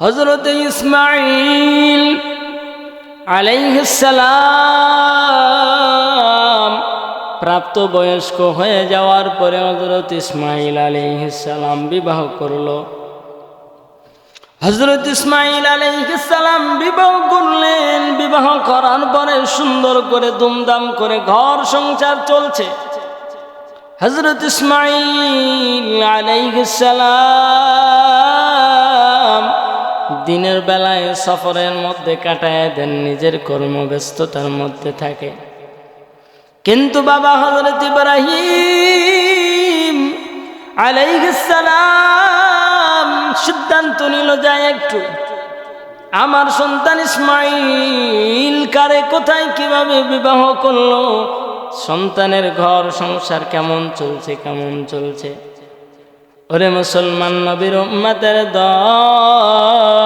হজরত ইসমাইল আলাইহিসালাম প্রাপ্ত বয়স্ক হয়ে যাওয়ার পরে হজরত ইসমাইল আলাইহিসালাম বিবাহ করল। হজরত ইসমাইল আলাইহিসালাম বিবাহ করলেন। বিবাহ করার পরে সুন্দর করে দুমদাম করে ঘর সংসার চলছে। হজরত ইসমাইল আলাইহিসালাম দিনের বেলায় সফরের মধ্যে কাটায় দেন, নিজের কর্মব্যস্ততার মধ্যে থাকে। কিন্তু বাবা হজরত ইব্রাহিম আলাইহিসালাম সিদ্ধান্ত নিল যায় একটু, আমার সন্তান ইসমাইল কারে কোথায়, কীভাবে বিবাহ করল, সন্তানের ঘর সংসার কেমন চলছে কেমন চলছে? ওরে মুসলমান নবীর উম্মতের দল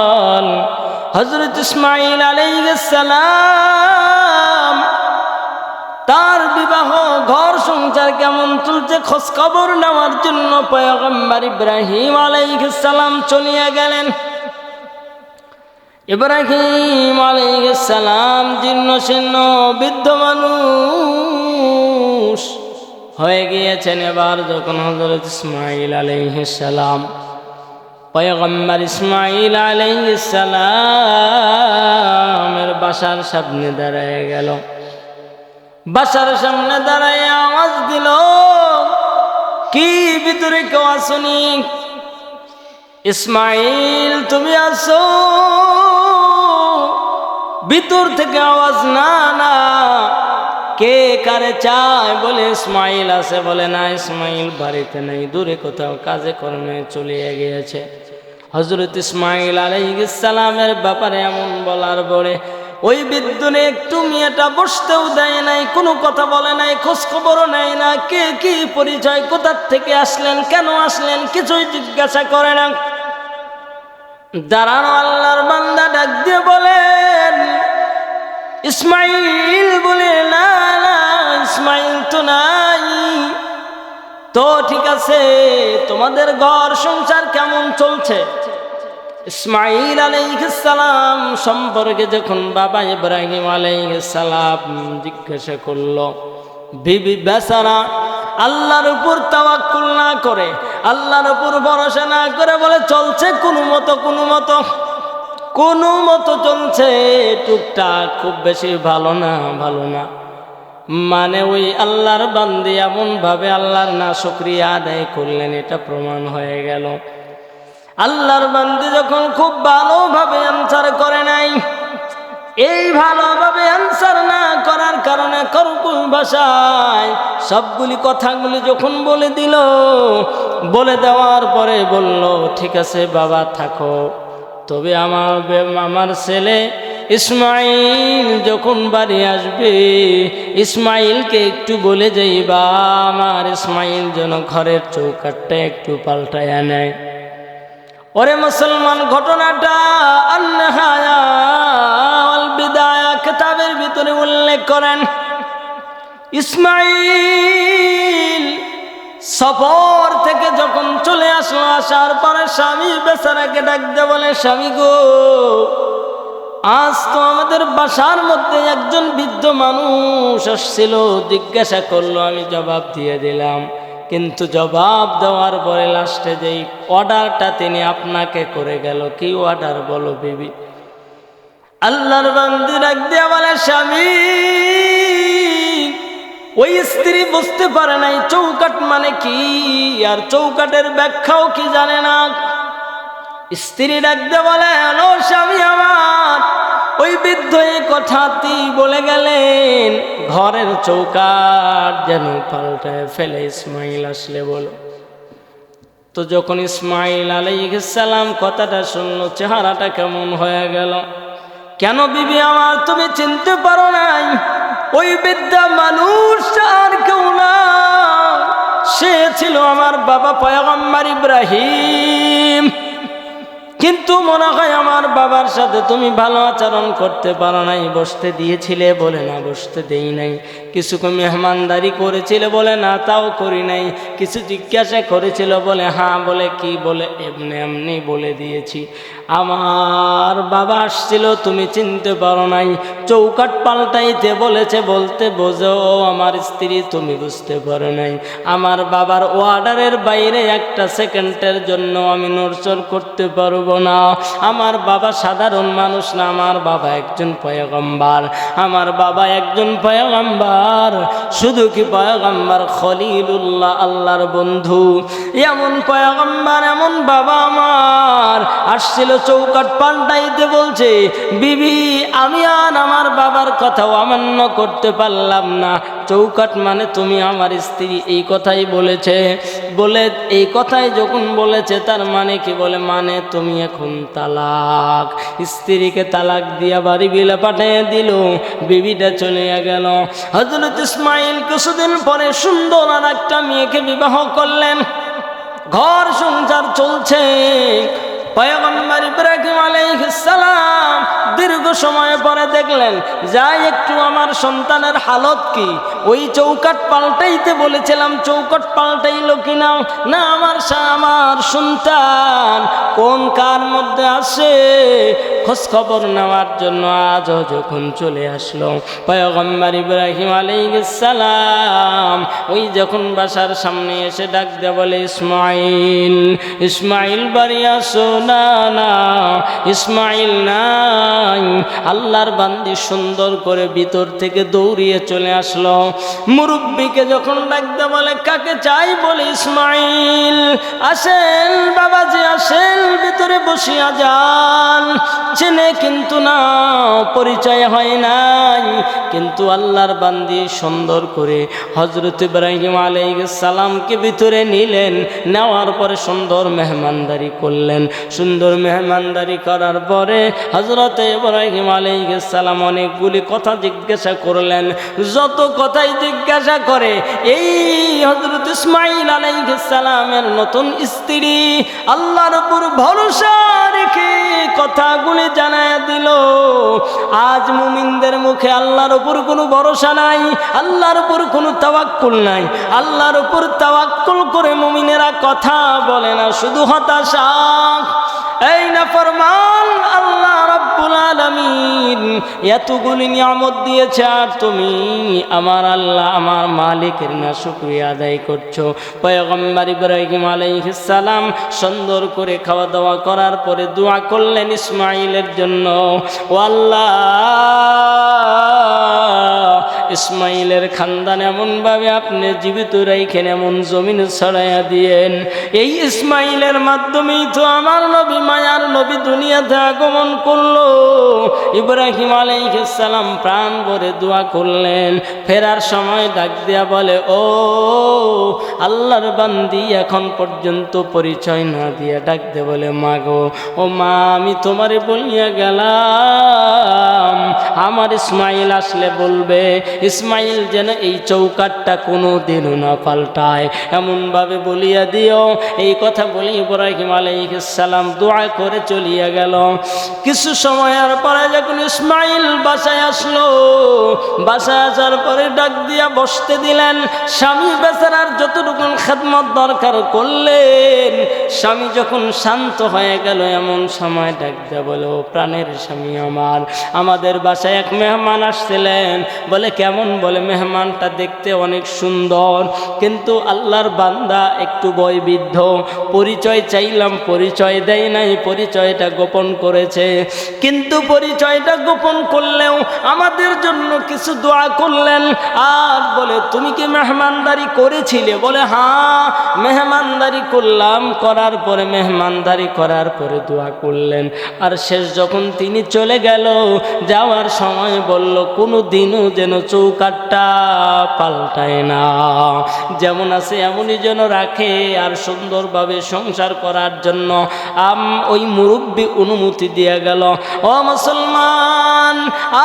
হজরত ইসমাইল আলাইসালাম তার বিবাহ, ঘর সংসার কেমন চলছে খোঁজ খবর নেওয়ার জন্য পয়গম্বর ইব্রাহিম আলাইসালাম চলিয়া গেলেন। ইব্রাহিম আলাইসালাম জীর্ণ শীর্ণ বৃদ্ধ মানুষ হয়ে গিয়েছেন এবার যখন হজরত ইসমাইল আলাইসালাম পয়গম্বর ইসমাইল আলাইসালামের বাসার সামনে দাঁড়ায় গেল। বাসার সামনে দাঁড়ায় আওয়াজ দিল, কি ভিতরে কেউ আসনি ইসমাইল, তুমি আসো ভিতর থেকে আওয়াজ না না। কে কারে চায়? বলে ইসমাইল আছে, বলে না, ইসমাইল বাড়িতে নেই, দূরে কোথাও কাজে কর্মে চলিয়ে গিয়েছে। হজরত ইসমাইল আলাইসালামের ব্যাপারে এমন বলার পরে, ওই বিদ্যুনে একটু মেয়েটা বসতেও দেয় নাই, কোনো কথা বলে নাই খোঁজ খবরও নেয় না, কে কি পরিচয় কোথার থেকে আসলেন, কেন আসলেন, কিছুই জিজ্ঞাসা করে না। দাঁড়ানো আল্লাহর বান্দা ডাক দিয়ে বলেন ইসমাইল বলে, না না, ইসমাইল তো নাই। তো ঠিক আছে, তোমাদের ঘর সংসার কেমন চলছে? ইসমাইল আলাইসালাম সম্পর্কে যখন বাবা ইব্রাহিম আলাইসালাম জিজ্ঞাসা করল, বিবি বেচারা, আল্লাহর উপর তাওয়াক্কুল না করে, আল্লাহর উপর ভরসা না করে বলে চলছে কোনো মতো কোনো মতো কোনো মতো চলছে, টুকটাক খুব বেশি ভালো না ভালো না। মানে ওই আল্লাহর বান্দি এমনভাবে আল্লাহর না শুক্রিয়া আদায় করলেন, এটা প্রমাণ হয়ে গেল। আল্লাহর বান্দি যখন খুব ভালোভাবে অ্যান্সার করে নাই, এই ভালোভাবে অ্যান্সার না করার কারণে করকুল ভাষায় সবগুলি কথাগুলি যখন বলে দিল, বলে দেওয়ার পরে বলল, ঠিক আছে বাবা, থাকো। তবে আমার আমার ছেলে ইসমাইল যখন বাড়ি আসবে, ইসমাইলকে একটু বলে যাইবা আমার ইসমাইল যেন ঘরের চৌকাটটা একটু পাল্টায় নেয়। ওরে মুসলমান, ঘটনাটা বিদায়া কেতাবের ভিতরে উল্লেখ করেন। ইসমাইল সফর থেকে যখন চলে আসলো, আসার পরে স্বামী বেচারাকে ডাকতে বলে, স্বামী গো, আজ তো আমাদের বাসার মধ্যে একজন বৃদ্ধ মানুষ আসছিল। জিজ্ঞাসা করল, আমি জবাব দিয়ে দিলাম, কিন্তু জবাব দেওয়ার পরে লাস্টে যেই অর্ডারটা তিনি আপনাকে করে গেল, কি অর্ডার বলো বিবি? আল্লাহর বান্দি রাখ দিয়া বলে, স্বামী ওই স্ত্রী বুঝতে পারে নাই চৌকাট মানে কি? আর চৌকাটের ব্যাখ্যাও কি জানে না? স্ত্রী ডাকতে বলে, হ্যালো স্বামী আমার। ওই বৃদ্ধ এই কথাটি বলে গেলেন, ঘরের চৌকাট যেন পাল্টায় ফেলে ইসমাইল আসলে বলো। তো যখন ইসমাইল আলাইসালাম কথাটা শুনলো, চেহারাটা কেমন হয়ে গেল? কেন বিবি আমার, তুমি চিনতে পারো নাই? ওই বিদ্যা মানুষ আর কেউ না। সে ছিল আমার বাবা পয়গম্বর ইব্রাহিম। কিন্তু মনে হয় আমার বাবার সাথে তুমি ভালো আচরণ করতে পারো নাই। বসতে দিয়েছিলে বলে না, বসতে দেই নাই। কিছু মেহমানদারি করেছিলে বলে না, তাও করি নাই। কিছু জিজ্ঞাসা করেছিল বলে হ্যাঁ বলে কি, বলে এমনি এমনি বলে দিয়েছি। আমার বাবা আসছিল, তুমি চিনতে পারো নাই। চৌকাট পাল্টাইতে বলেছে, বলতে বোঝো, আমার স্ত্রী তুমি বুঝতে পারো নাই। আমার বাবার ওয়ার্ডারের বাইরে একটা সেকেন্ডের জন্য আমি নড়চড় করতে পারব। না। আমার বাবা সাধারণ মানুষ না, আমার বাবা একজন পয়গম্বার। আমার বাবা একজন পয়গম্বার, শুধু কি পয়গম্বার? খলিলুল্লাহ, আল্লাহর বন্ধু। এমন পয়গম্বার, এমন বাবা আমার। আসছিল চৌকাট পাল্টাইতে বলছে, বিবি, আমি আর আমার বাবার কথাও অমান্য করতে পারলাম না। চৌকাট মানে তুমি আমার স্ত্রী। এই কথাই বলেছে। বলে, এই কথাই যখন বলেছে, তার মানে কি বলে? মানে তুমি এখন তালাক। স্ত্রীকে তালাক দিয়া বাড়ি বিলে পাঠিয়ে দিল, বিবিটা চলে গেল। হজরত ইসমাইল কিছুদিন পরে সুন্দর আর একটা মেয়েকে বিবাহ করলেন। ঘর সংসার চলছে। পয়গম্বর ইব্রাহিম আলাইহিস সালাম দীর্ঘ সময় পরে দেখলেন, যাই একটু আমার সন্তানের হালত কি? ওই চৌকাট পাল্টাইতে বলেছিলাম চৌকাট পাল্টাইল কিনা? না আমার আমার সন্তান। কোন কার মধ্যে আসে খোঁজ খবর নেওয়ার জন্য আজও যখন চলে আসলো, পয়গম্বর ইব্রাহিম সালাম ওই যখন বাসার সামনে এসে ডাক দেয়া বলে, ইসমাইল ইসমাইল বাড়ি আসো, না না, ইসমাইল নাই। আল্লাহর বান্দি সুন্দর করে ভিতর থেকে দৌড়িয়ে চলে আসলো। মুরব্বীকে যখন ডাক দেয়া বলে, কাকে চাই? বলে, ইসমাইল, আসেন, বাবাজি, আসেন। ভিতরে বসিয়া যান। চেনে কিন্তু না পরিচয় হয় নাই। কিন্তু আল্লাহর বান্দি সুন্দর করে হজরত ইব্রাহিম আলাইহিস সালামকে ভিতরে নিলেন, নেওয়ার পরে সুন্দর মেহমানদারি করলেন। সুন্দর মেহমানদারি করার পরে হজরত ইব্রাহিম আলাইহিস সালাম অনেকগুলি কথা জিজ্ঞাসা করলেন। যত কথাই জিজ্ঞাসা করে, এই হজরত ইসমাইল আলাইহিস সালামের নতুন স্ত্রী আল্লাহর উপর ভরসা রেখে কথাগুলি জানায় দিল। আজ মুমিনদের মুখে আল্লাহর উপর কোনো ভরসা নাই, আল্লাহর উপর কোনো তাওয়াক্কুল নাই। আল্লাহর উপর তাওয়াক্কুল করে মুমিনেরা কথা বলে না, শুধু হতাশা। এই না ফরমান আল্লাহ রব্বুল এতগুলি নিয়ামত দিয়েছে, আর তুমি আমার আল্লাহ, আমার মালিকের না শুক্রিয়া আদায় করছ। পয়গম্বর ইব্রাহিম সালাম সুন্দর করে খাওয়া দাওয়া করার পরে দোয়া করলেন ইসমাইলের জন্য। ও আল্লাহ! ইসমাইলের খানদান এমনভাবে আপনি জীবিত রাইখেন, এমন জমিন ছড়াইয়া দিয়েন। এই ইসমাইলের মাধ্যমেই তো আমার নবী মায়ার নবী দুনিয়াতে আগমন করল। ইব্রাহিম আলাইসালাম প্রাণ ভরে দোয়া করলেন। ফেরার সময় ডাক দিয়া বলে, ও আল্লাহর বান্দি, এখন পর্যন্ত পরিচয় না দিয়া ডাক দে বলে মা গো ও মা, আমি তোমারে বলিয়া গেলাম। আমার ইসমাইল আসলে বলবে ইসমাইল যেন এই চৌকাটটা কোনো দিনও না পাল্টায়। এমনভাবে বলিয়া দিও। এই কথা বলি ইব্রাহিম আলাইসালাম দোয়া করে চলিয়া গেল। কিছু সময়ের পরে যখন ইসমাইল বাসায় আসলো, বাসায় আসার পরে ডাক দিয়া বসতে দিলেন, স্বামী বেচারার যতটুকুন খেদমত দরকার করলেন স্বামী যখন শান্ত হয়ে গেল, এমন সময় ডাক দিয়া বলো প্রাণের স্বামী আমার, আমাদের বাসায় এক মেহমান আসছিলেন। বলে, কেমন? বলে, মেহমানটা দেখতে অনেক সুন্দর, কিন্তু আল্লাহর বান্দা একটু বয়বিদ্ধ পরিচয় চাইলাম, পরিচয় দেয় নাই, পরিচয়টা গোপন করেছে। কিন্তু পরিচয়টা গোপন করলেও আমাদের জন্য কিছু দোয়া করলেন। আর বলে, তুমি কি মেহমানদারি করেছিলে? বলে হ্যাঁ মেহমানদারি করলাম, করার পরে মেহমানদারি করার পরে দোয়া করলেন। আর শেষ যখন তিনি চলে গেল, যাওয়ার সময় বলল, কোনো দিনও যেন চৌকাটটা পাল্টায় না। যেমন আছে এমনই যেন রাখে আর সুন্দরভাবে সংসার করার জন্য। আম, ওই মুরব্বী অনুমতি দিয়ে গেল, ও মুসলমান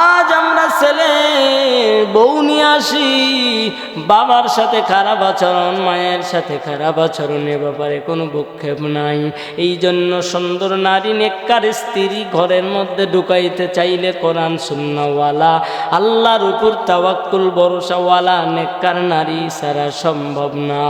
আজ আমরা ছেলে, বউ নিয়ে আসি। বাবার সাথে খারাপ আচরণ, মায়ের সাথে খারাপ আচরণের ব্যাপারে কোনো ভূক্ষেপ নাই। এই জন্য সুন্দর নারী নেককার স্ত্রী ঘরের মধ্যে ঢুকাইতে চাইলে কোরআন সুন্নাওয়ালা আল্লাহর উপর তাওয়াক্কুল ভরসাওয়ালা নেককার নারী সারা সম্ভব না।